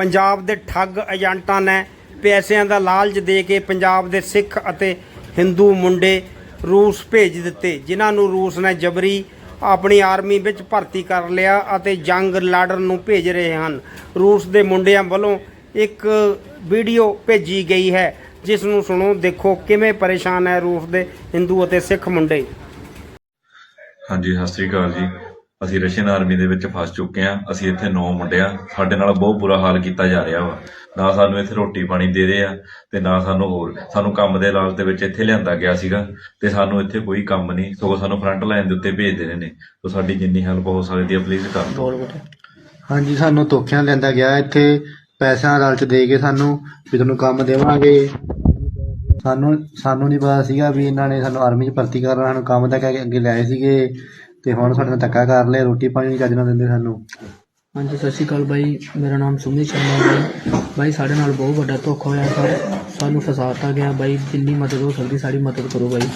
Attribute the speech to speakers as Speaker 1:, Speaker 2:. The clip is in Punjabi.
Speaker 1: ਪੰਜਾਬ ਦੇ ਠੱਗ ਏਜੰਟਾਂ ਨੇ ਪੈਸਿਆਂ ਦਾ ਲਾਲਚ ਦੇ ਕੇ ਪੰਜਾਬ ਦੇ ਸਿੱਖ ਅਤੇ ਹਿੰਦੂ ਮੁੰਡੇ ਰੂਸ ਭੇਜ ਦਿੱਤੇ, ਜਿਨ੍ਹਾਂ ਨੂੰ ਰੂਸ ਨੇ ਜਬਰੀ ਆਪਣੀ ਆਰਮੀ ਵਿੱਚ ਭਰਤੀ ਕਰ ਲਿਆ ਅਤੇ ਜੰਗ ਲੜਨ ਨੂੰ ਭੇਜ ਰਹੇ ਹਨ। ਰੂਸ ਦੇ ਮੁੰਡਿਆਂ ਵੱਲੋਂ ਇੱਕ ਵੀਡੀਓ ਭੇਜੀ ਗਈ ਹੈ, ਜਿਸ ਨੂੰ ਸੁਣੋ, ਦੇਖੋ ਕਿਵੇਂ ਪਰੇਸ਼ਾਨ ਹੈ ਰੂਸ ਦੇ ਹਿੰਦੂ ਅਤੇ ਸਿੱਖ ਮੁੰਡੇ।
Speaker 2: ਹਾਂਜੀ, ਸਤਿ ਸ੍ਰੀ ਅਕਾਲ ਜੀ। ਅਸੀਂ ਰਸ਼ੀਅਨ ਆਰਮੀ ਦੇ ਵਿੱਚ ਫਸ ਚੁੱਕੇ ਹਾਂ, ਅਸੀਂ ਇੱਥੇ ਨੌ ਮੁੰਡੇ ਆ ਸਾਡੇ ਨਾਲ ਬਹੁਤ ਬੁਰਾ ਹਾਲ ਕੀਤਾ ਜਾ ਰਿਹਾ ਵਾ। ਨਾ ਸਾਨੂੰ ਇੱਥੇ ਰੋਟੀ ਪਾਣੀ ਦੇ ਰਹੇ ਆ, ਤੇ ਨਾ ਸਾਨੂੰ ਹੋਰ। ਸਾਨੂੰ ਕੰਮ ਦੇ ਲਾਲਚ ਦੇ ਵਿੱਚ ਇੱਥੇ ਲਿਆਂਦਾ ਗਿਆ ਸੀਗਾ, ਤੇ ਸਾਨੂੰ ਇੱਥੇ ਕੋਈ ਕੰਮ ਨਹੀਂ, ਸਗੋਂ ਸਾਨੂੰ ਫਰੰਟ ਲਾਈਨ ਦੇ ਉੱਤੇ ਭੇਜ ਰਹੇ ਨੇ। ਸੋ ਸਾਡੀ ਜਿੰਨੀ ਹੈਲਪ ਹੋ ਸਕਦੀ ਹੈ ਪਲੀਜ਼ ਕਰ ਦਿਓ।
Speaker 3: ਹਾਂਜੀ, ਸਾਨੂੰ ਧੋਖਿਆਂ ਲੈਂਦਾ ਗਿਆ। ਇੱਥੇ ਪੈਸਿਆਂ ਦਾ ਲਾਲਚ ਦੇ ਕੇ ਸਾਨੂੰ ਵੀ ਤੁਹਾਨੂੰ ਕੰਮ ਦੇਵਾਂਗੇ। ਸਾਨੂੰ ਸਾਨੂੰ ਨਹੀਂ ਪਤਾ ਸੀਗਾ ਵੀ ਇਹਨਾਂ ਨੇ ਸਾਨੂੰ ਆਰਮੀ 'ਚ ਭਰਤੀ ਕਰਨਾ ਸਾਨੂੰ ਕੰਮ ਦਾ ਕਹਿ ਕੇ ਅੱਗੇ ਲਿਆਏ ਸੀਗੇ। ਤੇ ਹੁਣ ਸਾਡੇ ਨਾਲ ਧੱਕਾ ਕਰ ਲਿਆ, ਰੋਟੀ ਪਾਣੀ ਨਹੀਂ ਚੱਜ ਨਾਲ ਦਿੰਦੇ ਸਾਨੂੰ।
Speaker 4: ਹਾਂਜੀ, ਸਤਿ ਸ਼੍ਰੀ ਅਕਾਲ ਬਾਈ। ਮੇਰਾ ਨਾਮ ਸੁਮਿਤ ਸ਼ਰਮਾ ਬਾਈ। ਬਾਈ, ਸਾਡੇ ਨਾਲ ਬਹੁਤ ਵੱਡਾ ਧੋਖਾ ਹੋਇਆ ਸਰ ਸਾਨੂੰ ਫਸਾਤਾ ਗਿਆ ਬਾਈ, ਜਿੰਨੀ ਮਦਦ ਹੋ ਸਕਦੀ ਸਾਡੀ ਮਦਦ ਕਰੋ ਬਾਈ।